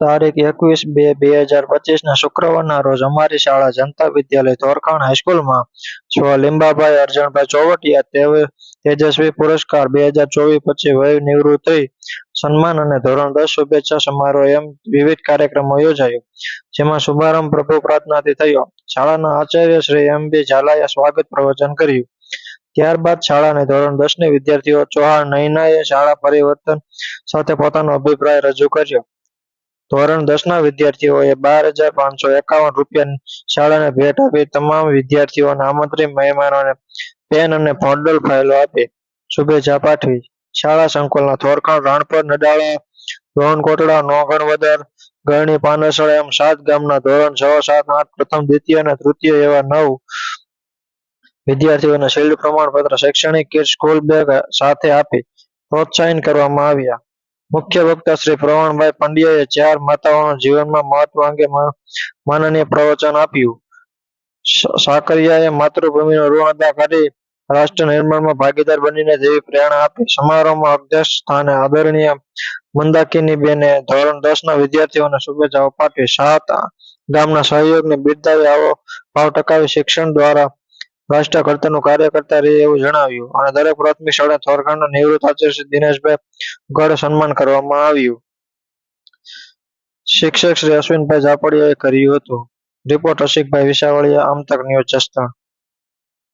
તારીખ એકવીસ બે બે હજાર પચીસના શુક્રવારના રોજ અમારી શાળા જનતા વિદ્યાલય ધોરખાણ હાઈસ્કૂલમાં સ્વ લીંબાભાઈ અરજણભાઈ ચોવટિયા તેઓ તેજસ્વી પુરસ્કાર બે હજાર ચોવીસ પછી વય નિવૃત્ત થઈ સન્માન અને ધોરણ દસ શુભેચ્છા સમારોહ એમ વિવિધ કાર્યક્રમો યોજાયો. જેમાં શુભારંભ, પ્રભુ પ્રાર્થનાથી થયો. શાળાના આચાર્ય શ્રી એમ બી ઝાલાએ સ્વાગત પ્રવચન કર્યું. ત્યારબાદ શાળાને ધોરણ દસની વિદ્યાર્થીઓ ચૌહાણ નૈનાએ શાળા પરિવર્તન સાથે પોતાનો અભિપ્રાય રજૂ કર્યો. ધોરણ દસના વિદ્યાર્થીઓએ બાર હજાર પાંચસો એકાવન રૂપિયા શાળાને ભેટ આપી તમામ વિદ્યાર્થીઓને આમંત્રિત મહેમાનોને પેન અને મોડલ ફાઇલો આપી શુભેચ્છા પાઠવી. શાળા સંકુલના થોરખાણ રાણપર, નડાળા રોહન કોટડા નોગણવદર ગરણી પાનસળ એમ સાત ગામના ધોરણ છ, સાત, આઠ, પ્રથમ, દ્વિતીય અને તૃતીય એવા નવ વિદ્યાર્થીઓને શિલ્ડ પ્રમાણપત્ર શૈક્ષણિક કીટ, સ્કૂલ બેગ સાથે આપી પ્રોત્સાહિત કરવામાં આવ્યા. મુખ્ય વક્તા શ્રી પ્રવીણભાઈ પંડ્યાએ ચાર માતાઓના જીવનમાં મહત્વ અંગે માનનીય પ્રવચન આપ્યું. સાકરિયાએ માતૃભૂમિનો ઋણ અદા કરી રાષ્ટ્ર નિર્માણમાં ભાગીદાર બનીને જેવી પ્રેરણા આપી. સમારોહમાં અધ્યક્ષ સ્થાને આદરણીય મંદાકિની બેને ધોરણ દસ ના વિદ્યાર્થીઓને શુભેચ્છાઓ પાઠવી. સાત ગામના સહયોગને બિરદાવી આવો ભાવ ટકાવી શિક્ષણ દ્વારા રાષ્ટ્ર કર્તવ્યનું કાર્ય કરતા રહે એવું જણાવ્યું અને દરેક પ્રાથમિક શાળા થોરખાંડના નિવૃત્ત આચાર્ય દિનેશભાઈ ગઢ સન્માન કરવામાં આવ્યું. શિક્ષક શ્રી અશ્વિનભાઈ ઝાપડિયાએ કર્યું હતું. રિપોર્ટ રસિકભાઈ આમ આમતક ન્યૂઝ જસદણ.